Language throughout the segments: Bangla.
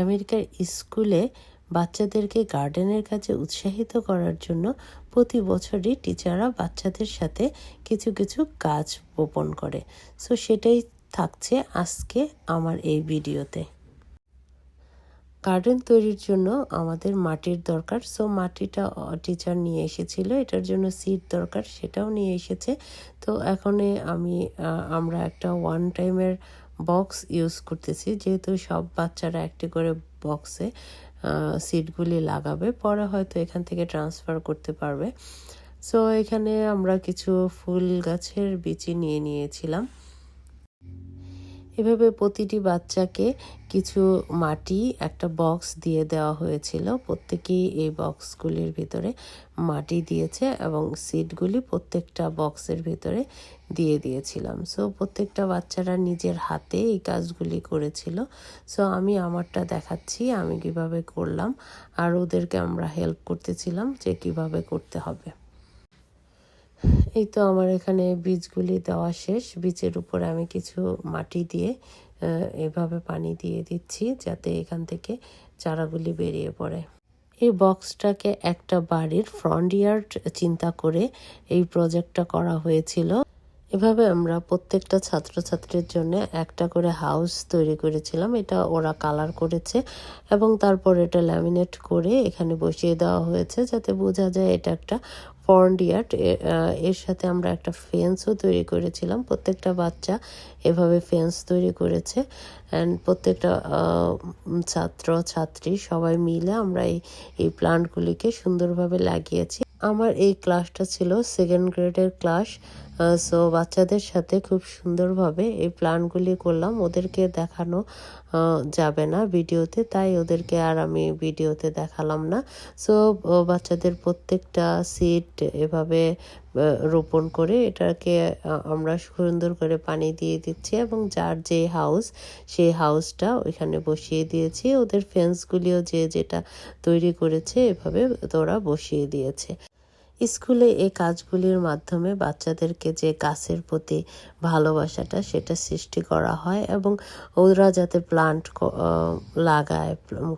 আমেরিকার স্কুলে বাচ্চাদেরকে গার্ডেনের কাজে উৎসাহিত করার জন্য প্রতি বছরই টিচাররা বাচ্চাদের সাথে কিছু কিছু কাজ বোপন করে। সো সেটাই থাকছে আজকে আমার এই ভিডিওতে। গার্ডেন তৈরির জন্য আমাদের মাটির দরকার। সো মাটিটা টিচার নিয়ে এসেছিল, এটার জন্য সিড দরকার, সেটাও নিয়ে এসেছে। তো এখন আমি আমরা একটা ওয়ান টাইমের বক্স ইউজ করতেছি। যেহেতু সব বাচ্চারা একটি করে বক্সে সিটগুলি লাগাবে, পরে হয়তো এখান থেকে ট্রান্সফার করতে পারবে। সো এখানে আমরা কিছু ফুল গাছের বিচি নিয়ে নিয়েছিলাম। এভাবে প্রতিটি বাচ্চাকে কিছু মাটি, একটা বক্স দিয়ে দেওয়া হয়েছিল। প্রত্যেকেই এই বক্সগুলির ভিতরে মাটি দিয়েছে এবং সিটগুলি প্রত্যেকটা বক্সের ভিতরে দিয়ে দিয়েছিলাম। সো প্রত্যেকটা বাচ্চারা নিজের হাতে এই কাজগুলি করেছিল। সো আমি আমারটা দেখাচ্ছি, আমি কীভাবে করলাম, আর ওদেরকে আমরা হেল্প করতেছিলাম যে কীভাবে করতে হবে। এই তো আমার এখানে বীজগুলি দেওয়া শেষ। বীজের উপরে আমি কিছু মাটি দিয়ে এভাবে পানি দিয়ে দিচ্ছি যাতে এখান থেকে চারাগুলি বেরিয়ে পড়ে। এই বক্সটাকে একটা বাড়ির ফ্রন্ট ইয়ার্ড চিন্তা করে এই প্রজেক্টটা করা হয়েছিল। এভাবে আমরা প্রত্যেকটা ছাত্রছাত্রীর জন্য একটা করে হাউস তৈরি করেছিলাম। এটা ওরা কালার করেছে এবং তারপর এটা ল্যামিনেট করে এখানে বসিয়ে দেওয়া হয়েছে যাতে বোঝা যায় এটা একটা ফর্নডিয়াট এর সাথে আমরা একটা ফেন্সও তৈরি করেছিলাম। প্রত্যেকটা বাচ্চা এভাবে ফেন্স তৈরি করেছে। অ্যান্ড প্রত্যেকটা ছাত্র, ছাত্রী সবাই মিলে আমরা এই এই প্লান্টগুলিকে সুন্দরভাবে লাগিয়েছি। আমার এই ক্লাসটা ছিল সেকেন্ড গ্রেডের ক্লাস সো বাচ্চাদের সাথে খুব সুন্দরভাবে এই প্ল্যানগুলি করলাম। ওদেরকে দেখানো যাবে না ভিডিওতে, তাই ওদেরকে আর আমি ভিডিওতে দেখালাম না। সো বাচ্চাদের প্রত্যেকটা সিট এভাবে রোপণ করে এটাকে আমরা সুন্দর করে পানি দিয়ে দিচ্ছি এবং যার যে হাউস সেই হাউসটা ওইখানে বসিয়ে দিয়েছি। ওদের ফেন্সগুলিও যে যেটা তৈরি করেছে, এভাবে তোরা বসিয়ে দিয়েছে। স্কুলে এই কাজগুলির মাধ্যমে বাচ্চাদেরকে যে গাছের প্রতি ভালোবাসাটা সেটা সৃষ্টি করা হয় এবং ওরা যাতে প্লান্ট লাগায়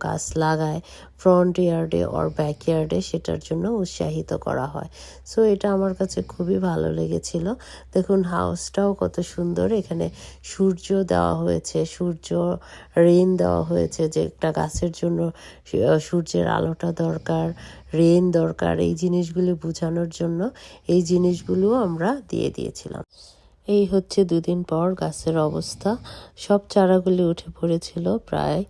গাছ লাগায় ফ্রন্ট ইয়ার্ডে ওর ব্যাক ইয়ার্ডে সেটার জন্য উৎসাহিত করা হয়। সো এটা আমার কাছে খুবই ভালো লেগেছিল। দেখুন হাউসটাও কত সুন্দর। এখানে সূর্য দেওয়া হয়েছে, সূর্য রেন দেওয়া হয়েছে যে একটা গাছের জন্য সূর্যের আলোটা দরকার রেন দরকার। এই জিনিসগুলি বোঝানোর জন্য এই জিনিসগুলোও আমরা দিয়ে দিয়েছিলাম। এই হচ্ছে দুদিন পর গাছের অবস্থা। সব চারাগুলি উঠে পড়েছিল প্রায়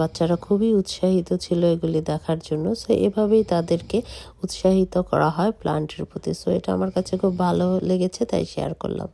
বাচ্চারা খুবই উৎসাহিত ছিল এগুলি দেখার জন্য। সো এভাবেই তাদেরকে উৎসাহিত করা হয় প্লান্টের প্রতি। সো এটা আমার কাছে খুব ভালো লেগেছে, তাই শেয়ার করলাম।